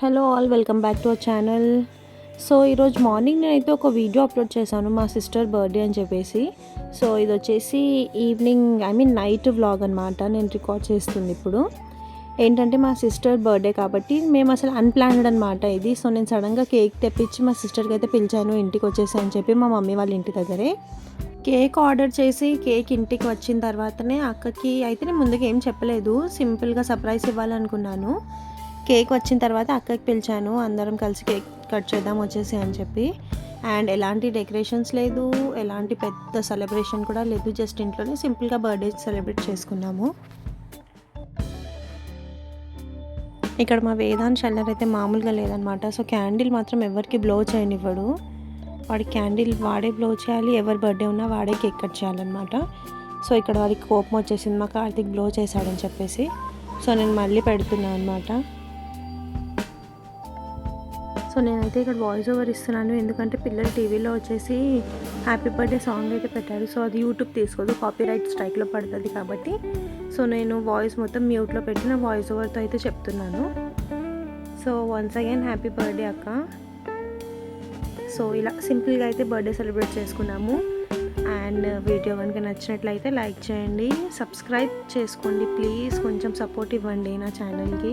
Hello all welcome back to our channel. So ఈరోజు morning నేనైతే ఒక వీడియో అప్లోడ్ చేశాను మా సిస్టర్ బర్త్డే అని చెప్పేసి. సో ఇది వచ్చేసి evening I mean night vlog అనమాట నేను రికార్డ్ చేస్తుంది ఇప్పుడు. ఏంటంటే మా సిస్టర్ బర్త్డే కాబట్టి మేము అసలు అన్ప్లాన్డ్ అనమాట ఇది. సో నేను సడన్గా కేక్ తెప్పించి మా సిస్టర్కి అయితే పిలిచాను ఇంటికి వచ్చేసి అని చెప్పి మా మమ్మీ వాళ్ళ ఇంటి దగ్గరే. కేక్ ఆర్డర్ చేసి కేక్ ఇంటికి వచ్చిన తర్వాతనే అక్కకి అయితే నేను ముందుగా ఏం చెప్పలేదు సింపుల్గా సర్ప్రైజ్ ఇవ్వాలనుకున్నాను. కేక్ వచ్చిన తర్వాత అక్కకి పిలిచాను అందరం కలిసి కేక్ కట్ చేద్దాం వచ్చేసి అని చెప్పి. అండ్ ఎలాంటి డెకరేషన్స్ లేదు ఎలాంటి పెద్ద సెలబ్రేషన్ కూడా లేదు జస్ట్ ఇంట్లోనే సింపుల్గా బర్త్డే సెలబ్రేట్ చేసుకున్నాము. ఇక్కడ మా వేదాంత్ షల్లర్ అయితే మామూలుగా లేదనమాట సో క్యాండిల్ మాత్రం ఎవరికి బ్లో చేయనివ్వడు. వాడి క్యాండిల్ వాడే బ్లో చేయాలి ఎవరి బర్త్డే ఉన్నా వాడే కేక్ కట్ చేయాలన్నమాట. సో ఇక్కడ వాడికి కోపం వచ్చేసింది మా కార్తిక్ బ్లో చేశాడని చెప్పేసి. సో నేను మళ్ళీ పెడుతున్నాను అనమాట సో నేనైతే ఇక్కడ వాయిస్ ఓవర్ ఇస్తున్నాను. ఎందుకంటే పిల్లలు టీవీలో వచ్చేసి హ్యాపీ బర్త్డే సాంగ్ అయితే పెట్టారు. సో అది యూట్యూబ్ తీసుకోదు. కాపీ రైట్ స్ట్రైక్లో పడుతుంది కాబట్టి. సో నేను వాయిస్ మొత్తం మ్యూట్లో పెట్టిన వాయిస్ ఓవర్తో అయితే చెప్తున్నాను. So once again happy birthday అక్క. సో ఇలా సింపుల్గా అయితే బర్త్డే సెలబ్రేట్ చేసుకున్నాము. అండ్ వీడియో కనుక నచ్చినట్లయితే లైక్ చేయండి. సబ్స్క్రైబ్ చేసుకోండి. ప్లీజ్ కొంచెం సపోర్ట్ ఇవ్వండి నా ఛానల్కి